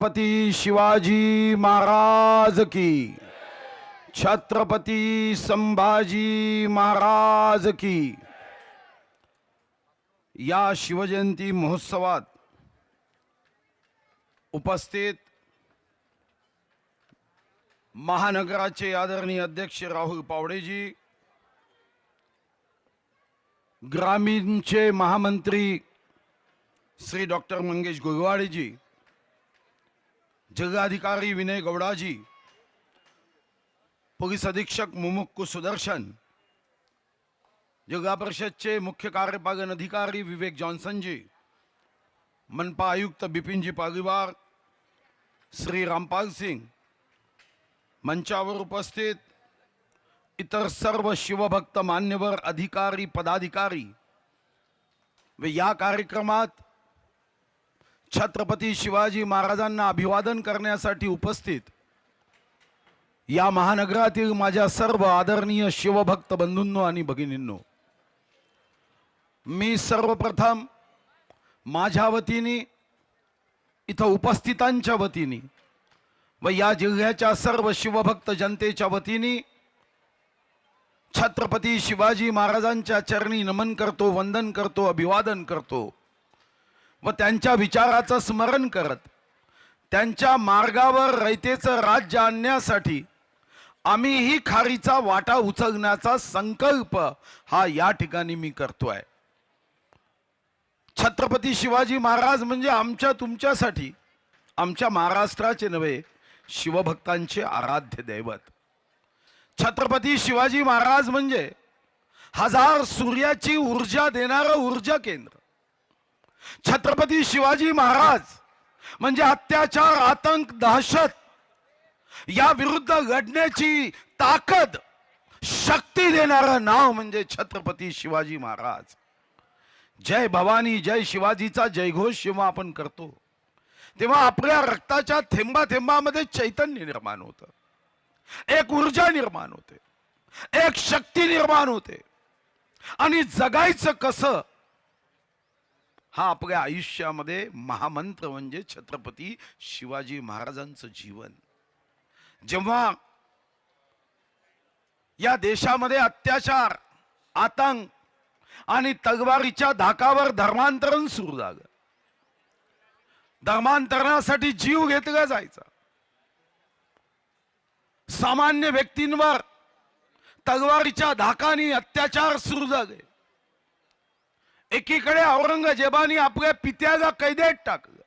छत्रपती शिवाजी महाराज की. छत्रपती संभाजी महाराज की. या शिवजयंती महोत्सवात उपस्थित महानगराचे आदरणीय अध्यक्ष राहुल पावडेजी ग्रामीणचे महामंत्री श्री डॉक्टर मंगेश गोगवाडेजी जगाधिकारी विनय गौडाजी पोलीस अधीक्षक मुमुक्कू सुदर्शन जिल्हा परिषदचे मुख्य कार्यपालन अधिकारी विवेक जॉन्सनजी मनपा आयुक्त बिपिनजी पागीवार श्री रामपाल सिंग मंचावर उपस्थित इतर सर्व शिवभक्त मान्यवर अधिकारी पदाधिकारी. व या कार्यक्रमात छत्रपती शिवाजी महाराजांना अभिवादन करण्यासाठी उपस्थित या महानगरातील माझ्या सर्व आदरणीय शिवभक्त बंधूंनो आणि भगिनींनो मी सर्वप्रथम माझ्या वतीने इथं उपस्थितांच्या वतीने व या जिल्ह्याच्या सर्व शिवभक्त जनतेच्या वतीने छत्रपती शिवाजी महाराजांच्या चरणी नमन करतो वंदन करतो अभिवादन करतो. व त्यांच्या विचाराचं स्मरण करत त्यांच्या मार्गावर रयतेचं राज्य आणण्यासाठी आम्हीही खारीचा वाटा उचलण्याचा संकल्प हा या ठिकाणी मी करतोय. छत्रपती शिवाजी महाराज म्हणजे आमच्या तुमच्यासाठी आमच्या महाराष्ट्राचे नव्हे शिवभक्तांचे आराध्य दैवत. छत्रपती शिवाजी महाराज म्हणजे हजार सूर्याची ऊर्जा देणारं ऊर्जा केंद्र. छत्रपती शिवाजी महाराज म्हणजे अत्याचार आतंक दहशत या विरुद्ध लढण्याची ताकद शक्ती देणारं नाव म्हणजे छत्रपती शिवाजी महाराज. जय भवानी जय शिवाजीचा जयघोष जेव्हा आपण करतो तेव्हा आपल्या रक्ताच्या थेंबा थेंबामध्ये चैतन्य निर्माण होतं. एक ऊर्जा निर्माण होते. एक शक्ती निर्माण होते. आणि जगायचं कसं हा आपल्या आयुष्यामध्ये महामंत्र म्हणजे छत्रपती शिवाजी महाराजांचं जीवन. जेव्हा या देशामध्ये अत्याचार आतंक आणि तलवारीच्या धाकावर धर्मांतरण सुरू झालं. धर्मांतरणासाठी जीव घेतला जायचा. सामान्य व्यक्तींवर तलवारीच्या धाकानी अत्याचार सुरू झाले. एकीकडे औरंगजेबाने आपल्या पित्याला कैदेत टाकलं.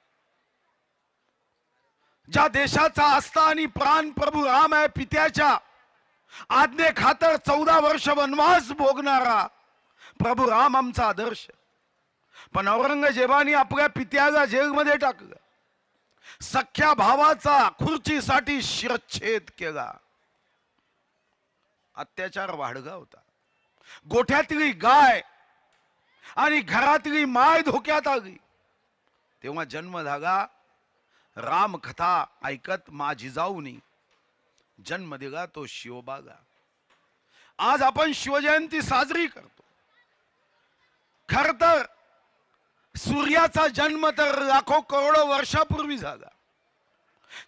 ज्या देशाचा आस्था आणि प्राण प्रभू राम आहे पित्याच्या आज्ञे खातर चौदा वर्ष वनवास भोगणारा प्रभू राम आमचा आदर्श. पण औरंगजेबाने आपल्या पित्याला जेलमध्ये टाकलं. सख्या भावाचा खुर्चीसाठी शिरच्छेद केला. अत्याचार वाढगा होता. गोठ्यातली गाय आणि घरातली माय धोक्यात आली तेव्हा जन्म झाला रामकथा ऐकत मा जिजाऊनी जन्म दिला तो शिवबागा. आज आपण शिवजयंती साजरी करतो. खर तर सूर्याचा जन्म तर लाखो करोडो वर्षापूर्वी झाला.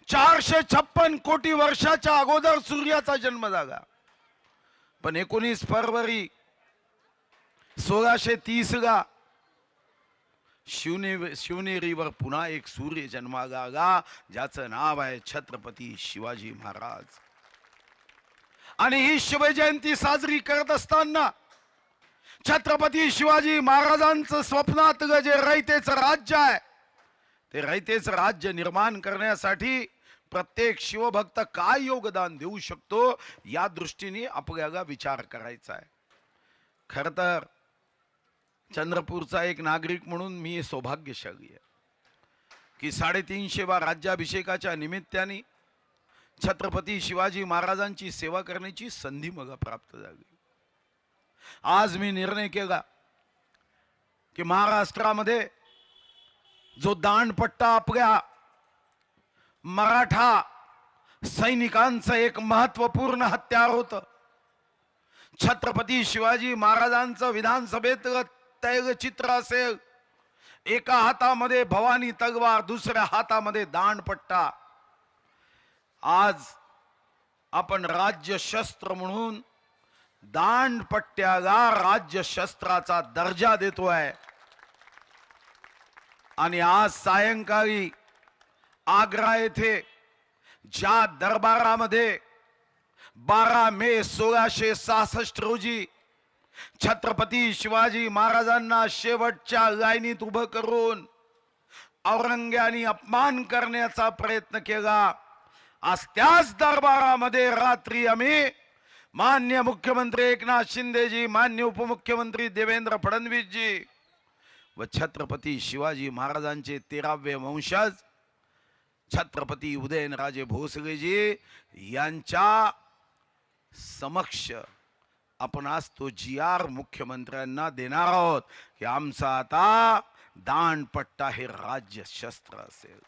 चारशे छप्पन कोटी वर्षाच्या अगोदर सूर्याचा जन्म झाला. पण एकोणीस फरवरी सोळाशे तीस गा शिवने शिवनेरीवर पुन्हा एक सूर्य जन्माला आला ज्याचं नाव आहे छत्रपती शिवाजी महाराज. आणि ही शिवजयंती साजरी करत असताना छत्रपती शिवाजी महाराजांचं स्वप्नातलं जे रयतेचं राज्य आहे ते रयतेचं राज्य निर्माण करण्यासाठी प्रत्येक शिवभक्त काय योगदान देऊ शकतो या दृष्टीने आपल्याला विचार करायचा आहे. खर तर चंद्रपूरचा एक नागरिक म्हणून मी सौभाग्यशाली आहे. की साडेतीनशे वा राज्याभिषेकाच्या निमित्ताने छत्रपती शिवाजी महाराजांची सेवा करण्याची संधी मला प्राप्त झाली. आज मी निर्णय केला की महाराष्ट्रामध्ये जो दांडपट्टा आपल्या मराठा सैनिकांचं एक महत्त्वपूर्ण हत्यार होतं छत्रपती शिवाजी महाराजांचं विधानसभेत तैलचित्र असेल. एका हातामध्ये भवानी तगवार दुसऱ्या हातामध्ये दांडपट्टा. आज आपण राज्य शस्त्र म्हणून दांडपट्ट्याला राज्य शस्त्राचा दर्जा देतोय. आणि आज सायंकाळी आग्रा येथे ज्या दरबारामध्ये बारा मे सोळाशे सहासष्ट रोजी छत्रपती शिवाजी महाराजांना शेवटच्या लाईनीत उभं करून औरंग्याने अपमान करण्याचा प्रयत्न केला. आज त्याच दरबारामध्ये रात्री आम्ही मान्य मुख्यमंत्री एकनाथ शिंदेजी मान्य उपमुख्यमंत्री देवेंद्र फडणवीसजी व छत्रपती शिवाजी महाराजांचे तेरावे वंशज छत्रपती उदयनराजे भोसलेजी यांच्या समक्ष आपण आज तो जी आर मुख्यमंत्र्यांना देणार आहोत की आमचा आता दानपट्टा हे राज्य शस्त्र असेल.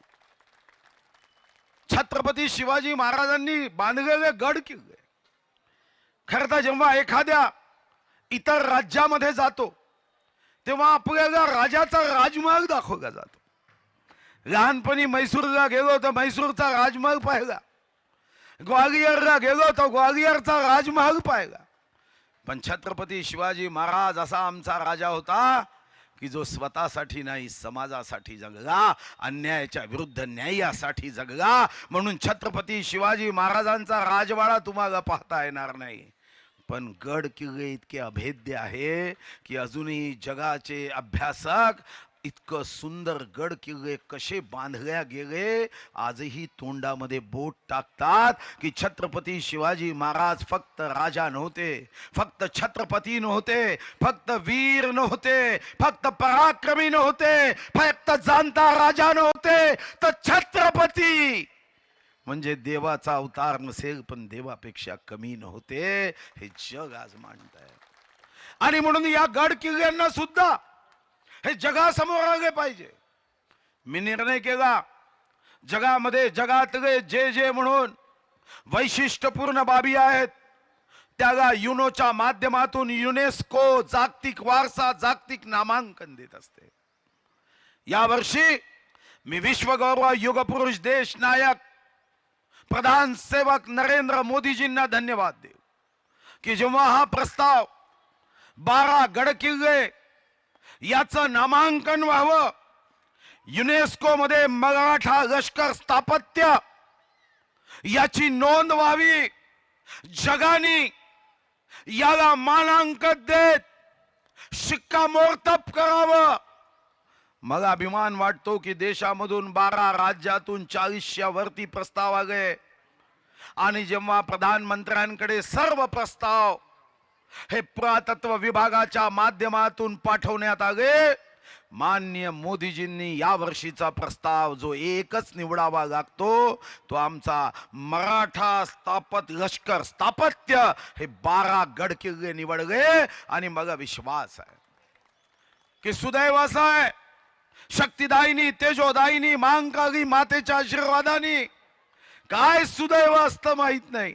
छत्रपती शिवाजी महाराजांनी बांधलेले गड किल्ले. खरं तर जेव्हा एखाद्या इतर राज्यामध्ये जातो तेव्हा आपल्याला राजाचा राजमार्ग दाखवला जातो. लहानपणी मैसूरला गेलो तर मैसूरचा राजमार्ग पाहिला. ग्वालियरला गेलो तर ग्वालियरचा राजमहाल पाहिला. पण छत्रपती शिवाजी महाराज असा आमचा राजा होता की जो स्वतःसाठी नाही समाजासाठी जगला अन्यायाच्या विरुद्ध न्यायासाठी जगला. म्हणून छत्रपती शिवाजी महाराजांचा राजवाडा तुम्हाला पाहता येणार नाही. पण गड किल्ले इतके अभेद्य आहे की अजूनही जगाचे अभ्यासक इतकं सुंदर गड किल्ले कसे बांधल्या गेले आजही तोंडामध्ये बोट टाकतात की छत्रपती शिवाजी महाराज फक्त राजा नव्हते फक्त छत्रपती नव्हते फक्त वीर नव्हते फक्त पराक्रमी नव्हते फक्त जाणता राजा नव्हते तर छत्रपती! म्हणजे देवाचा अवतार नसेल पण देवापेक्षा कमी नव्हते हे जग आज मांडत आहे आणि म्हणून या गड किल्ल्यांना सुद्धा हे जगासमोर आले पाहिजे. मी निर्णय केला जगामध्ये जगातले जे जे म्हणून वैशिष्ट्यपूर्ण बाबी आहेत त्याला युनोच्या माध्यमातून युनेस्को जागतिक वारसा जागतिक नामांकन देत असते. यावर्षी मी विश्वगौरव युगपुरुष देश नायक प्रधान सेवक नरेंद्र मोदीजींना धन्यवाद देऊ. की जेव्हा हा प्रस्ताव बारा गड किल्ले याचं नामांकन व्हावं. युनेस्को मध्ये मराठा लष्कर स्थापत्य. याची नोंद व्हावी. जगाने याला मानांकन देत शिक्कामोर्तब करावं. मला अभिमान वाटतो की देशामधून बारा राज्यातून चाळीसच्या वरती प्रस्ताव आले. आणि जेव्हा प्रधानमंत्र्यांकडे सर्व प्रस्ताव हे पुरातत्व विभागाच्या माध्यमातून पाठवण्यात आले. मान्य मोदीजींनी या वर्षीचा प्रस्ताव जो एकच निवडावा लागतो तो आमचा मराठा स्थापत लष्कर स्थापत्य हे बारा गड किल्ले निवडले आणि मला विश्वास आहे. की सुदैवास आहे. शक्तिदायिनी तेजोदायिनी मांकागी मातेच्या आशीर्वादानी. काय सुदैव असतं माहीत नाही.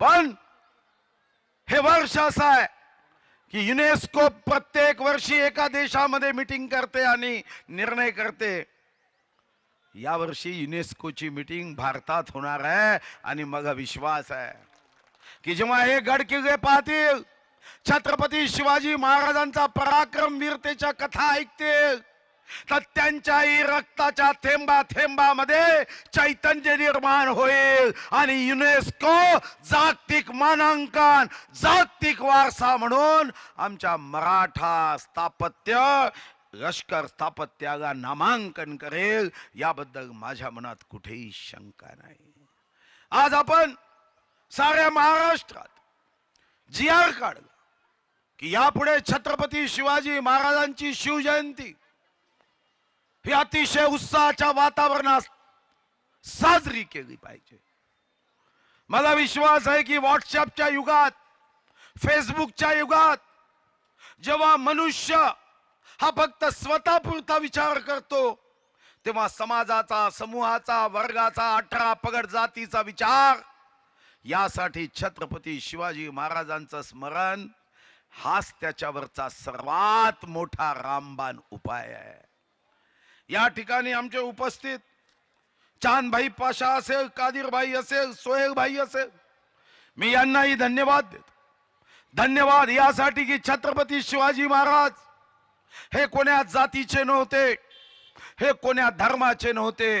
पण हे वर्ष असं आहे की युनेस्को प्रत्येक वर्षी एका देशामध्ये मिटिंग करते आणि निर्णय करते. या वर्षी युनेस्कोची मिटिंग भारतात होणार आहे आणि मग विश्वास आहे. की जेव्हा हे गड किल्ले पाहतील छत्रपती शिवाजी महाराजांचा पराक्रम वीरतेच्या कथा ऐकतील तर त्यांच्याही रक्ताच्या थेंबा थेंबामध्ये चैतन्य निर्माण होईल. आणि युनेस्को जागतिक मानांकन जागतिक वारसा म्हणून आमच्या मराठा स्थापत्य लष्कर स्थापत्याला नामांकन करेल. याबद्दल माझ्या मनात कुठेही शंका नाही. आज आपण साऱ्या महाराष्ट्रात जी आर काढला की यापुढे छत्रपती शिवाजी महाराजांची शिवजयंती ही अतिशय उत्साहाच्या वातावरणात साजरी केली पाहिजे. मला विश्वास आहे की व्हॉट्सअपच्या युगात फेसबुकच्या युगात जेव्हा मनुष्य हा फक्त स्वतःपुरता विचार करतो तेव्हा समाजाचा समूहाचा वर्गाचा अठरा पगड जातीचा विचार यासाठी छत्रपती शिवाजी महाराजांचं स्मरण हाच त्याच्यावरचा सर्वात मोठा रामबाण उपाय आहे. या ठिकाणी आमचे उपस्थित चांदभाई पाशा असेल कादीरभाई असेल सोहेलभाई असेल मी यांनाही धन्यवाद देतो. धन्यवाद यासाठी की छत्रपती शिवाजी महाराज हे कोण्या जातीचे नव्हते हे कोण्या धर्माचे नव्हते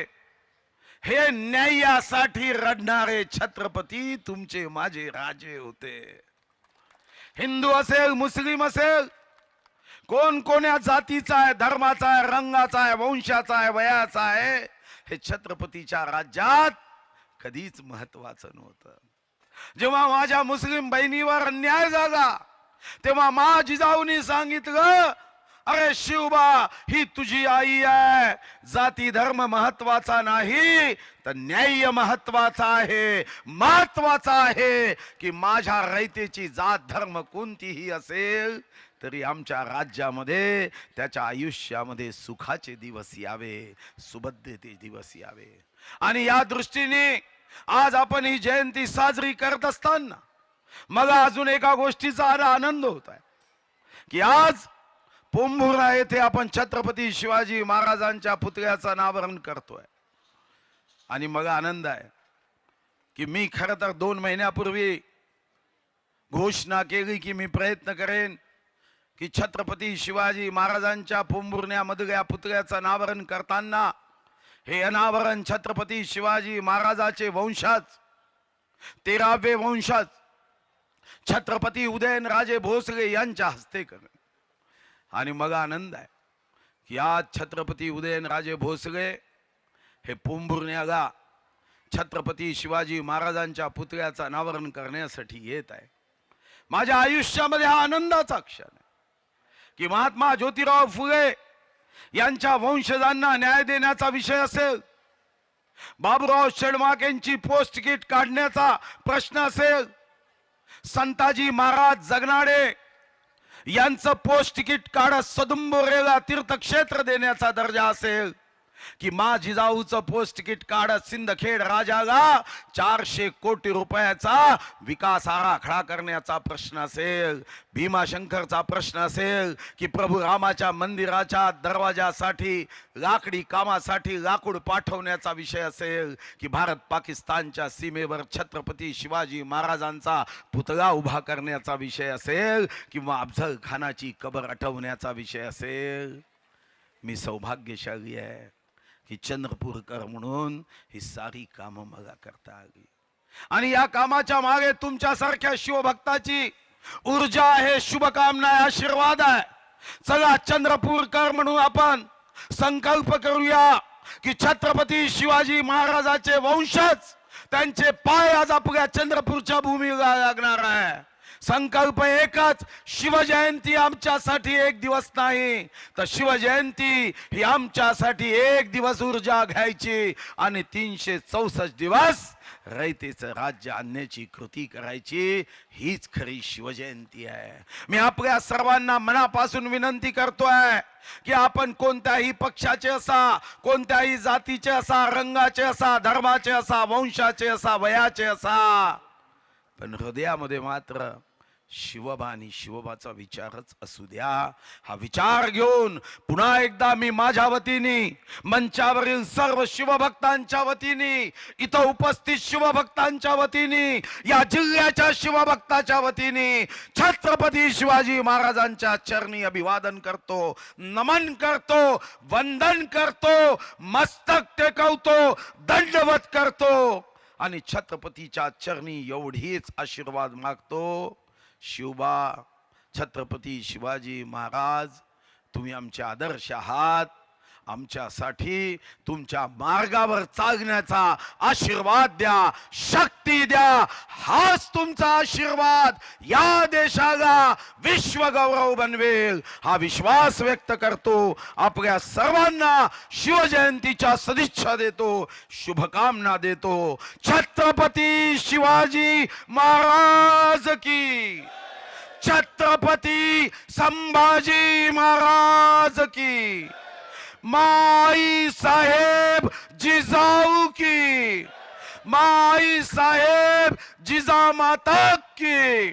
हे न्यायासाठी रडणारे छत्रपती तुमचे माझे राजे होते. हिंदू असेल मुस्लिम असेल कोण कोण्या जातीचा आहे धर्माचा आहे रंगाचा आहे वंशाचा आहे वयाचा आहे हे छत्रपतीच्या राज्यात कधीच महत्वाचं नव्हतं. जेव्हा माझ्या मुस्लिम बहिणीवर अन्याय झाला तेव्हा मा जिजाऊनी सांगितलं अरे शिवबा ही तुझी आई आहे. जाती धर्म महत्त्वाचा नाही तर न्याय महत्त्वाचा आहे. महत्त्वाचा आहे की माझ्या रयतेची जात धर्म कोणतीही असेल तरी आमच्या राज्यामध्ये त्याच्या आयुष्यामध्ये सुखाचे दिवस यावे सुबद्धते दिवस यावे. आणि या दृष्टीने आज आपण ही जयंती साजरी करत असताना मला अजून एका गोष्टीचा आ- आनंद होत आहे. की आज पोंभुरा येथे आपण छत्रपती शिवाजी महाराजांच्या पुतळ्याचं अनावरण करतोय. आणि मला आनंद आहे की मी खरं तर दोन महिन्यापूर्वी घोषणा केली की मी प्रयत्न करेन की छत्रपती शिवाजी महाराजांच्या पोंभुरण्यामधल्या पुतळ्याचं अनावरण करताना हे अनावरण छत्रपती शिवाजी महाराजाचे वंशाच तेरावे वंशाच छत्रपती उदयनराजे भोसले यांच्या हस्ते कर आणि मग आनंद आहे की आज छत्रपती उदयनराजे भोसले हे पोंभुरण्याला छत्रपती शिवाजी महाराजांच्या पुतळ्याचं अनावरण करण्यासाठी येत आहे. माझ्या आयुष्यामध्ये हा आनंदाचा क्षण आहे. की महात्मा ज्योतिराव फुले यांच्या वंशजांना न्याय देण्याचा विषय असेल. बाबुराव शेडमाक यांची पोस्ट किट काढण्याचा प्रश्न असेल. संताजी महाराज जगनाडे यांचं पोस्ट तिकीट काढत सदुंबोरेला तीर्थक्षेत्र देण्याचा दर्जा असेल. की मा जिजाऊचं पोस्ट तिकीट काढत सिंदखेड राजाला चारशे कोटी रुपयाचा विकास आराखडा करण्याचा प्रश्न असेल भीमाशंकरचा प्रश्न असेल की प्रभू रामाच्या मंदिराच्या दरवाजासाठी लाकडी कामासाठी लाकूड पाठवण्याचा विषय असेल की भारत पाकिस्तानच्या सीमेवर छत्रपती शिवाजी महाराजांचा पुतळा उभा करण्याचा विषय असेल किंवा अफजल खानाची कबर आठवण्याचा विषय असेल. मी सौभाग्यशाली आहे. ही चंद्रपूरकर म्हणून ही सारी कामं मला करता आली. आणि या कामाच्या मागे तुमच्यासारख्या शिवभक्ताची ऊर्जा आहे शुभकामना आहे आशीर्वाद आहे. चला चंद्रपूरकर म्हणून आपण संकल्प करूया की छत्रपती शिवाजी महाराजाचे वंशज त्यांचे पाय आज आपल्या चंद्रपूरच्या भूमीला लागणार आहे. संकल्प एकच. शिवजयंती आमच्यासाठी एक दिवस नाही. तर शिवजयंती ही आमच्यासाठी एक दिवस ऊर्जा घ्यायची आणि तीनशे चौसष्ट दिवस रयतेचं राज्य आणण्याची कृती करायची. हीच खरी शिवजयंती आहे. मी आपल्या सर्वांना मनापासून विनंती करतोय की आपण कोणत्याही पक्षाचे असा कोणत्याही जातीचे असा रंगाचे असा धर्माचे असा वंशाचे असा वयाचे असा पण हृदयामध्ये मात्र शिवबा आणि शिवबाचा विचारच असू द्या. हा विचार घेऊन पुन्हा एकदा मी माझ्या वतीने मंचावरील सर्व शिवभक्तांच्या वतीने इथं उपस्थित शिवभक्तांच्या वतीने या जिल्ह्याच्या शिवभक्ताच्या वतीने छत्रपती शिवाजी महाराजांच्या चरणी अभिवादन करतो नमन करतो वंदन करतो मस्तक टेकवतो दंडवत करतो. आणि छत्रपतीच्या चरणी एवढीच आशीर्वाद मागतो. शिवबा छत्रपती शिवाजी महाराज तुम्ही आमचे आदर्श आहात. आमच्यासाठी तुमच्या मार्गावर चालण्याचा आशीर्वाद द्या शक्ती द्या. हाच तुमचा आशीर्वाद. या देशाला विश्वगौरव बनवेल. हा विश्वास व्यक्त करतो. आपल्या सर्वांना शिवजयंतीच्या सदिच्छा देतो शुभकामना देतो. छत्रपती शिवाजी महाराज की. छत्रपती संभाजी महाराज की. माई साहेब जिजाऊ की। माई साहेब जिजा माता की।